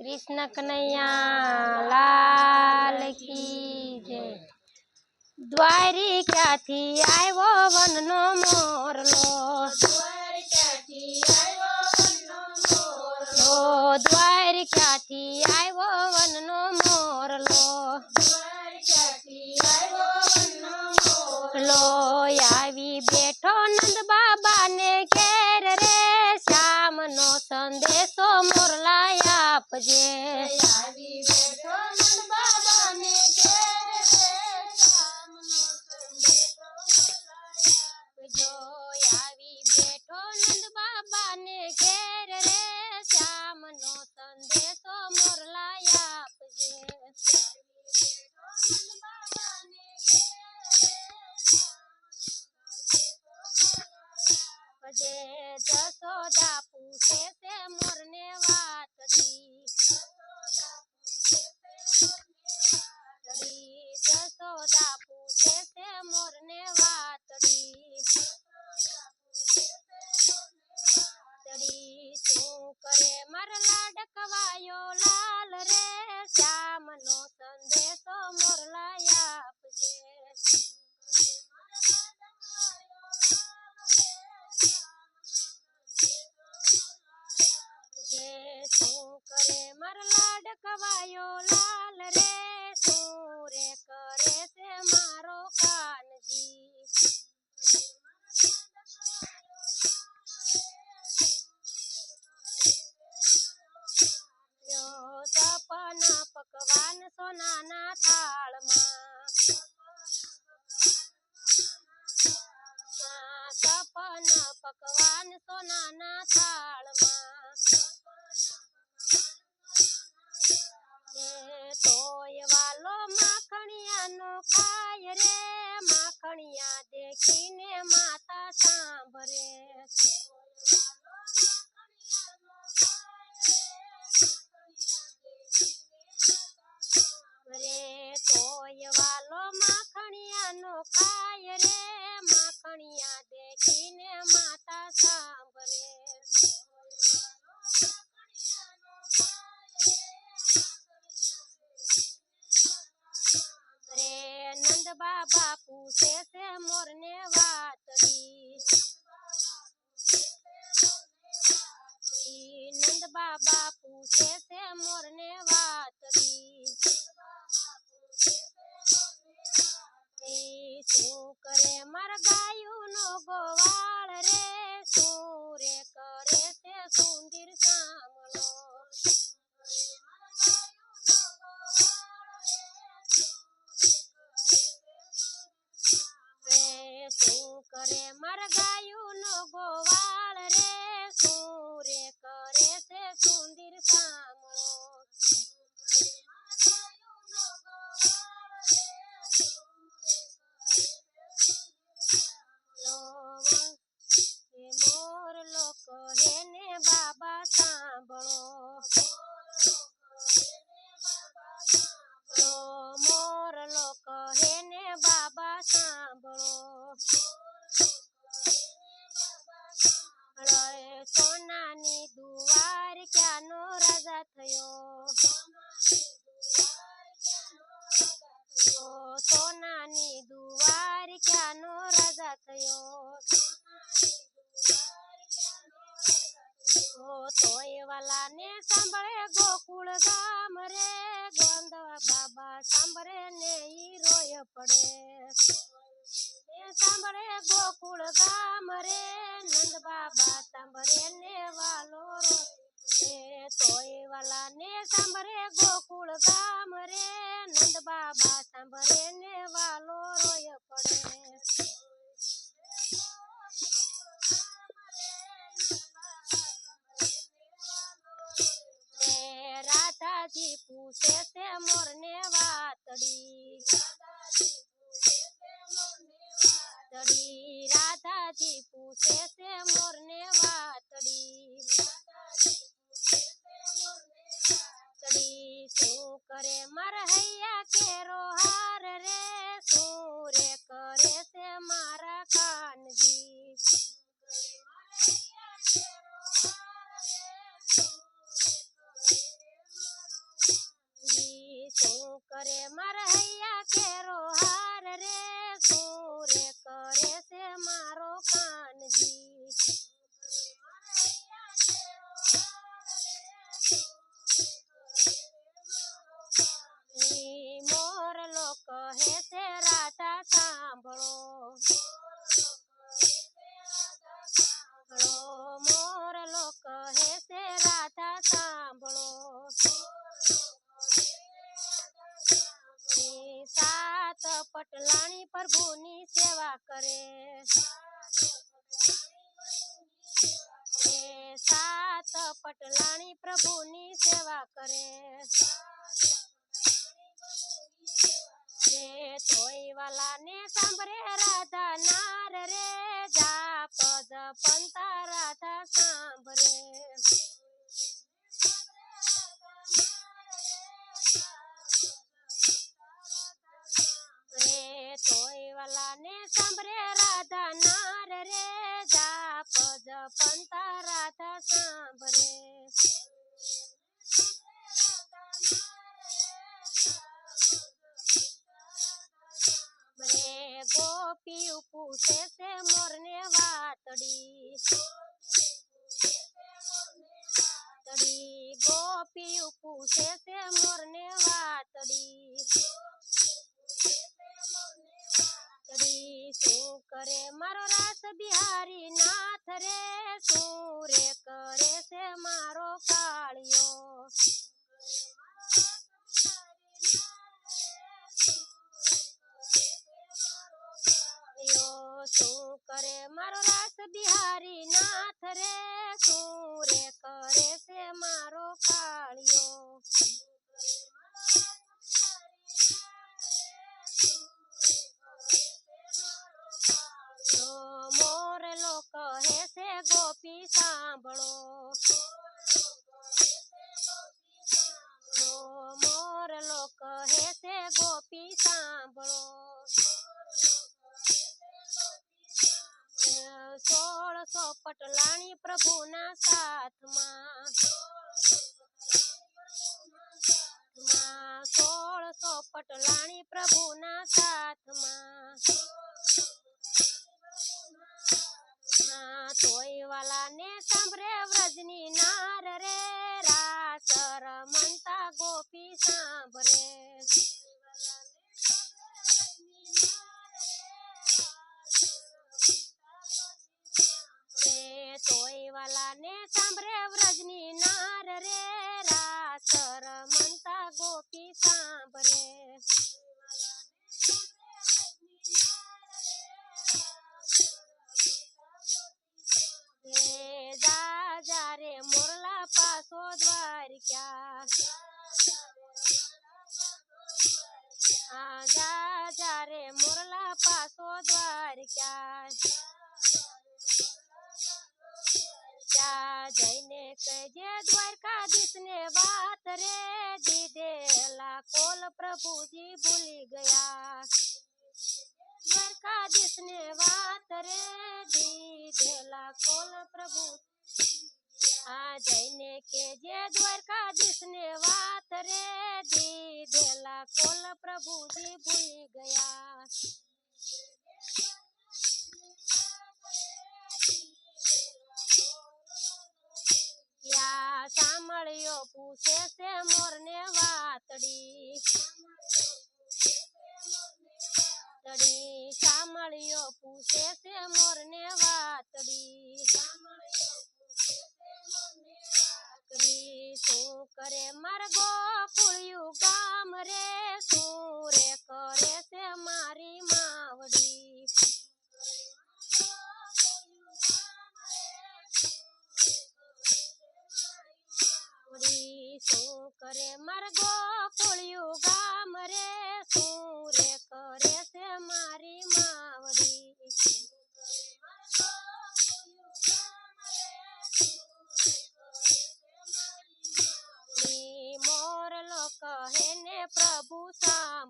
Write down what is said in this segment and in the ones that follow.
कृष्ण कन्हैया, लाल की जय। द्वारी क्या थी आए वो वन नो मोर लो। द्वारिका थी आए वो वन नो मोर लो। लो यावी बैठो नंद बाबा ने આપજે. લાડકવાયો લાલ રે શું કરે છે મારો કાનજી. સપના પકવાન સોનાના થાળમાં. સપના પકવાન સોનાના થાળમાં. દેખીને માતા સાંભળે રે ગામ રે ગોંધવા બાબા સાંભળે ને ઈ રોય પડે. સાંભળે ગોકુળ ગામ રે, નંદ બાબા સાંભળે ને વાલો રોય તોય વાલા ને સાંભળે ગોકુળ ગામ રે, નંદ બાબા સાંભળે રાધાજી પૂછે છે મોરને વાતડી વાતડી રાધાજી પૂછે છે મોરને વાતડી વાતડી શું કરે માર હૈયા કેરો હાર રે શું રે કરે છે મારા સાત પટલાણી પ્રભુની સેવા કરે. સાત પટલાણી પ્રભુની સેવા કરે રે તોય વાલાને સાંભળે રાધા નાર રે જાપ જપંતા રાધા સાંભળે રે તોય વાલાને સાંભળે રાધા નાર રે જાપ જપંતા રાધા સાંભળે ગોપી પૂછે છે મોરને વાતડી. ગોપી પૂછે છે સાંભળો તો મોરલો કહે છે ગોપી સાંભળો સોળસો પટલાણી પ્રભુના સાથમાં માં સોળસો પટલાણી પ્રભુના સાથમાં માં વાલા ને સાંભળે વ્રજની નાર રે, રાસ રમંતા ગોપી સાંભળે. તોય વાલા ને સાંભળે વ્રજની નાર રે, રાસ રમંતા ગોપી સાંભળે. जा रे, मोरला पासो द्वार क्या? आजा जा मोरला पासो द्वार क्या? जैने कहे द्वारकाधीश ने बात रे दीदेला कोल प्रभु जी भूल गया। द्वारका ने बात रे दी देला कोल प्रभु जैने के जे द्वारका जिसने बात रे दी, देला कोल प्रभु जी भूल गया। या पूछे से मोरने वातड़ी। सामळियो पूछे से मोरने वातड़ी। શું કરે માર ગોકુળિયું ગામ રે શું રે કરે છે મારી માવડી માવડી.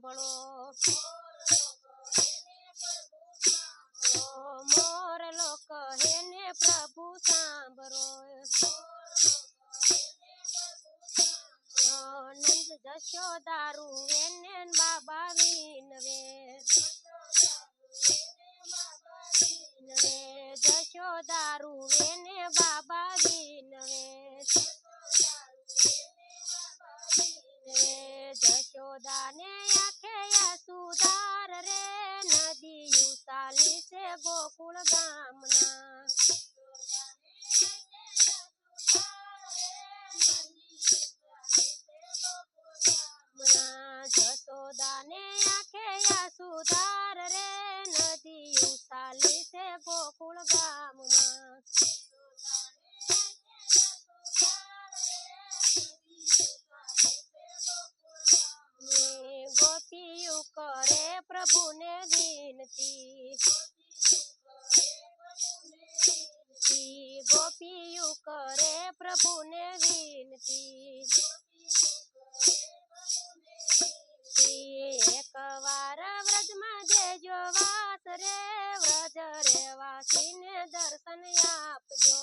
સાંભળો, મોર લોક કહે ને પ્રભુ સાંભળો. નંદ જશો દારૂ એને બાબા વિનવે. જશો દારૂ એને બાબા વિનવે. જશોદાને સુધાર રે નદીયું ચાલી છે ગોકુળ ગામના. જસોદાને આખે આ સુધાર રે નદીયું ચાલી છે ગોકુળ ગામના. કરે પ્રભુને વિનતી. ગોપીયુ કરે પ્રભુને વિનતી. એક વાર વ્રજમાં દેજો વાત રે, વ્રજ રે વાસીને દર્શન આપજો.